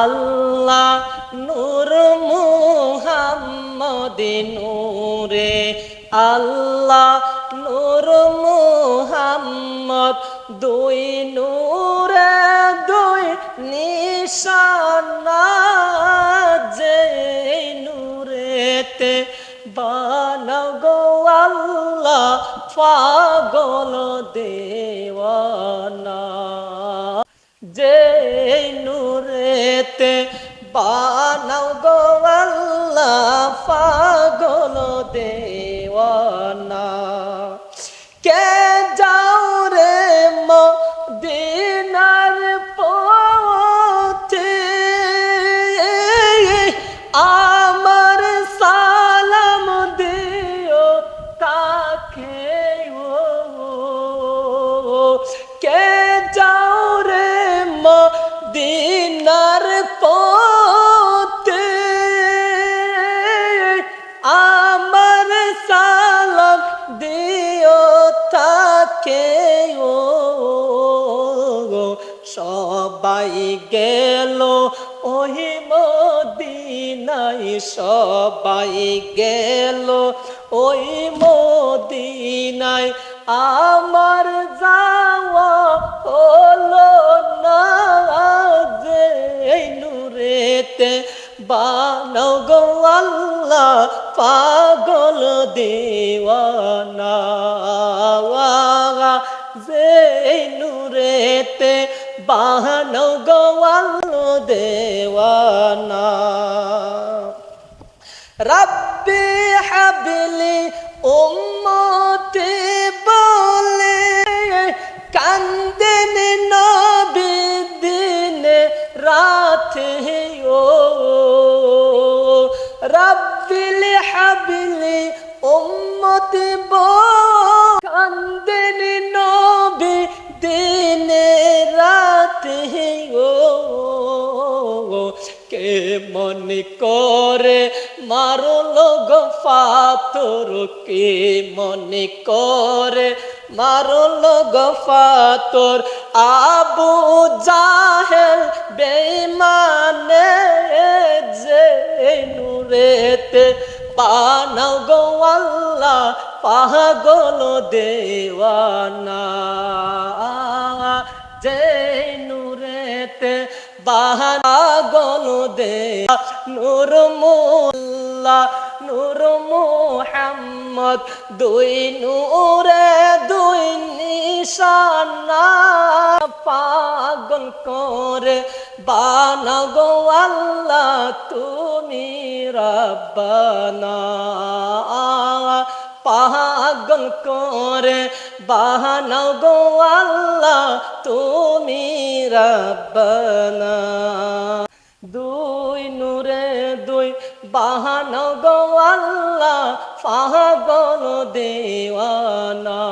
আল্লাহ নূর মুহাম্মদ নূরে, আল্লাহ নূর মুহাম্মদ দুই নূরে, দুই নিশানা যে নূরেতে বানাও গো আল্লাহ পাগল দেওয়ানা, যে নূরেতে বানাও গো আল্লাহ পাগল দেওয়ানা। সবাই গেল, ওহি মদিনাই সবাই গেল, ওই মদিনাই আমার যাওয়া হলো না যে নুরেতে। বানাও গো আল্লাহ পাগল দেওয়ানা যে নুরেতে। বাহানো গো আল্লাহ দেওয়ানা। রব্বি হাবলি উম্মতি বলে কান্দেন নবী দিন রাতে ও। রব্বিল হাবলি উম্মতি বলে কে মনে করে? মারল গো ফাতর, কে মনে করে? মারল গো ফাতর, আবু জাহেল বেমানে যে নুরেতে পানাও গো আল্লাহ পাগল দেওয়ানা। যে নুরেতে বাহানা নূর মোল্লা, নূর মোহাম্মদ, দুই নূরে দুই নিশানা, পাগল করে বানা গো আল্লাহ তুমি রব্বানা। পাগল করে বাহানা গো আল্লাহ তুমি রব্বানা। দুই নূরে দুই বাহান গো আল্লাহ গো দেওয়ানা।